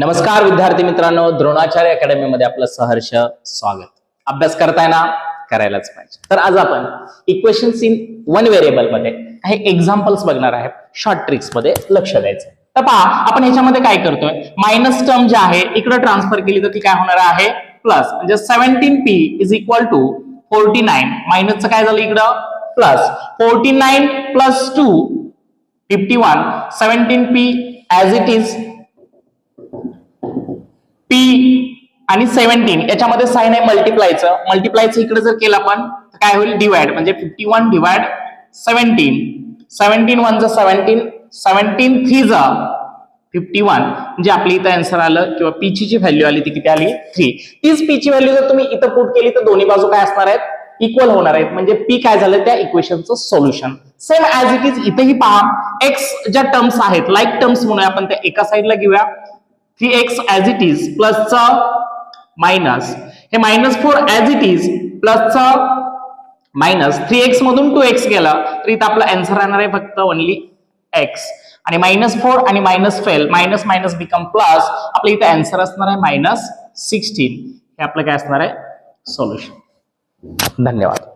नमस्कार विद्यार्थी मित्रांनो द्रोणाचार्य अकॅडमीमध्ये आपलं सहर्ष स्वागत. अभ्यास करताय ना? करायलाच पाहिजे. तर आज आपण इक्वेशन्स इन वन व्हेरिएबलमध्ये काही एक्झाम्पल्स बघणार आहे शॉर्ट ट्रिक्समध्ये लक्ष द्यायचं तर पहा आपण ह्याच्यामध्ये काय करतोय? मायनस टर्म जे आहे इकडे ट्रान्सफर केली तर ती काय होणार आहे? प्लस म्हणजे seventeen P is equal to forty nine मायनसचं काय झालं इकडं? Plus forty nine plus two fifty one seventeen P as it is P आणि सेव्हन्टीन याच्यामध्ये साईन आहे मल्टिप्लायचं मल्टिप्लायचं इकडे जर केलं आपण तर काय होईल? डिवाइड म्हणजे fifty one divide seventeen seventeen one जा सेव्हन्टीन सेव्हन्टीन थ्री जा फिफ्टी वन म्हणजे आपली इथं आन्सर आलं किंवा पीची जी व्हॅल्यू आली ती किती आली? थ्री तीच पीची व्हॅल्यू जर तुम्ही इथं पुट केली तर दोन्ही बाजू काय असणार आहेत? इक्वल होणार आहेत. म्हणजे पी काय झालं त्या इक्वेशनचं solution same as it is इथेही पहा. एक्स ज्या टर्म्स आहेत लाईक टर्म्स म्हणून आपण त्या एका साईडला घेऊया. Three x as it is प्लसचा minus हे minus four as it is प्लसचा minus three x मधून टू एक्स गेला तर इथं आपला अँसर राहणार आहे फक्त ओनली एक्स आणि मायनस फोर आणि minus twelve minus minus become plus आपलं इथं अँसर असणार आहे मायनस सिक्स्टीन हे आपलं काय असणार आहे? सोल्युशन धन्यवाद.